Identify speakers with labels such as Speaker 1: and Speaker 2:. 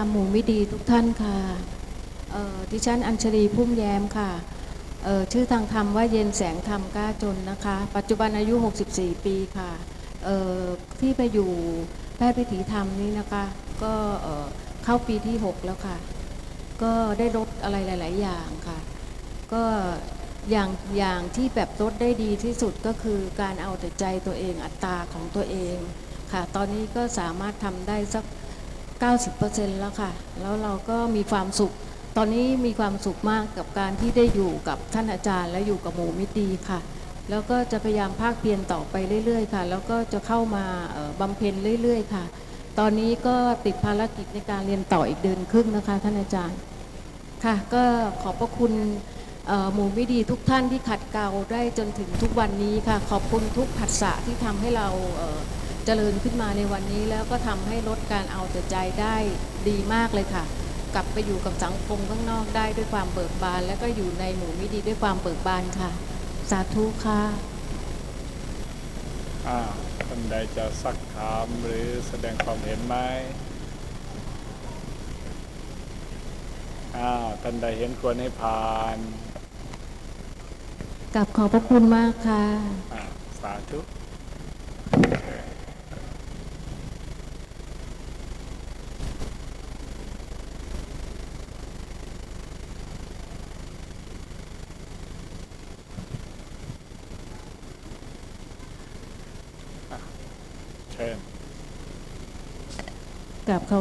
Speaker 1: รมหมู่มิดีทุกท่านค่ะเอ่อดิฉันอัญชลีพุ่มแย้มค่ะชื่อทางธรรมว่าเย็นแสงธรรมกล้าจนนะคะ ปัจจุบันอายุ 64 ปีค่ะที่ไปอยู่แพทย์วิถีธรรมนี่นะคะ ก็เอ่อเข้าปีที่ 6 แล้วค่ะ ก็ได้ลดอะไรหลาย ๆ อย่างค่ะ ก็อย่างอย่างที่แบบลดได้ดีที่สุดก็คือการเอาแต่ใจตัวเองอัตราของตัวเองค่ะ ตอนนี้ก็สามารถทำได้สัก 90%แล้วค่ะ แล้วเราก็มีความสุข ตอนนี้มีความสุขมากกับการที่ได้อยู่กับท่านอาจารย์ และอยู่กับหมู่มิตรดีค่ะ แล้วก็จะพยายามภาคเพียรต่อไปเรื่อย ๆ ค่ะ แล้วก็จะเข้ามาบำเพ็ญเรื่อย ๆ ค่ะ ตอนนี้ก็ติดภารกิจในการเรียนต่ออีกเดือนครึ่งนะคะ ท่านอาจารย์ค่ะ ก็ขอบพระคุณหมู่มิตรดีทุกท่านที่ขัดเกลาได้จนถึงทุกวันนี้ค่ะ ขอบคุณทุกผัสสะที่ทำให้เรา เอ่อเจริญขึ้นมาในวันนี้แล้วก็ทำให้ลดการเอาแต่ใจได้ดีมากเลยค่ะ กลับไปอยู่กับสังคมข้างนอกได้ด้วยความเบิกบาน แล้วก็อยู่ในหมู่มิตรดีด้วยความเบิกบานค่ะ สาธุค่ะ
Speaker 2: อ่าท่านใดจะซักถามหรือแสดงความเห็นไหมอ้าวท่านใดเห็นควรให้ผ่าน
Speaker 1: กับขอบพระคุณมากค่ะ
Speaker 2: อ่าสาธุ เชิญ
Speaker 1: กลับเขา